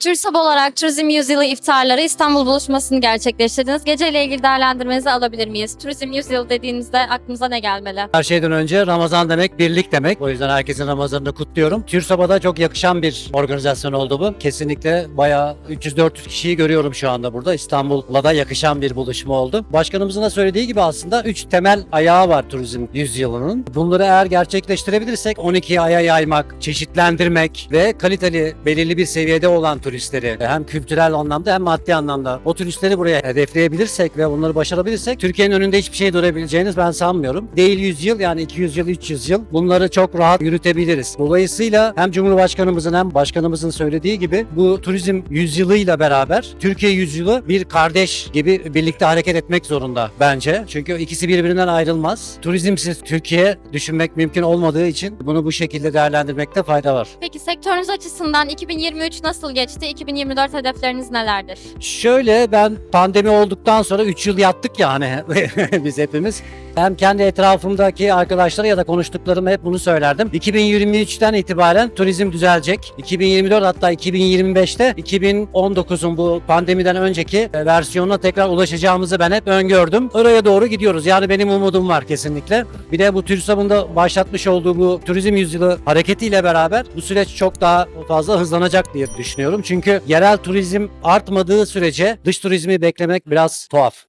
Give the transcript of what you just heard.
TÜRSAB olarak Turizm Yüzyılı iftarları İstanbul buluşmasını gerçekleştirdiniz. Geceyle ilgili değerlendirmenizi alabilir miyiz? Turizm Yüzyılı dediğinizde aklınıza ne gelmeli? Her şeyden önce Ramazan demek birlik demek. O yüzden herkesin Ramazan'ını kutluyorum. TÜRSAB'a çok yakışan bir organizasyon oldu bu. Kesinlikle bayağı 300-400 kişiyi görüyorum şu anda burada. İstanbul'la da yakışan bir buluşma oldu. Başkanımızın da söylediği gibi aslında 3 temel ayağı var turizm yüzyılının. Bunları eğer gerçekleştirebilirsek 12 aya yaymak, çeşitlendirmek ve kaliteli belirli bir seviyede olan turistleri hem kültürel anlamda hem maddi anlamda o turistleri buraya hedefleyebilirsek ve bunları başarabilirsek Türkiye'nin önünde hiçbir şey durabileceğiniz ben sanmıyorum. Değil 100 yıl yani 200 yıl 300 yıl bunları çok rahat yürütebiliriz. Dolayısıyla hem Cumhurbaşkanımızın hem başkanımızın söylediği gibi bu turizm yüzyılıyla beraber Türkiye yüzyılı bir kardeş gibi birlikte hareket etmek zorunda bence. Çünkü ikisi birbirinden ayrılmaz. Turizmsiz Türkiye düşünmek mümkün olmadığı için bunu bu şekilde değerlendirmekte fayda var. Peki sektörünüz açısından 2023 nasıl geçti? 2024 hedefleriniz nelerdir? Şöyle ben pandemi olduktan sonra 3 yıl yattık ya hani biz hepimiz. Hem kendi etrafımdaki arkadaşlara ya da konuştuklarıma hep bunu söylerdim. 2023'ten itibaren turizm düzelecek. 2024 hatta 2025'te 2019'un bu pandemiden önceki e, versiyonuna tekrar ulaşacağımızı ben hep öngördüm. Oraya doğru gidiyoruz. Yani benim umudum var kesinlikle. Bir de bu TÜRSAB'ın da başlatmış olduğu bu turizm yüzyılı hareketiyle beraber bu süreç çok daha fazla hızlanacak diye düşünüyorum. Çünkü yerel turizm artmadığı sürece dış turizmi beklemek biraz tuhaf.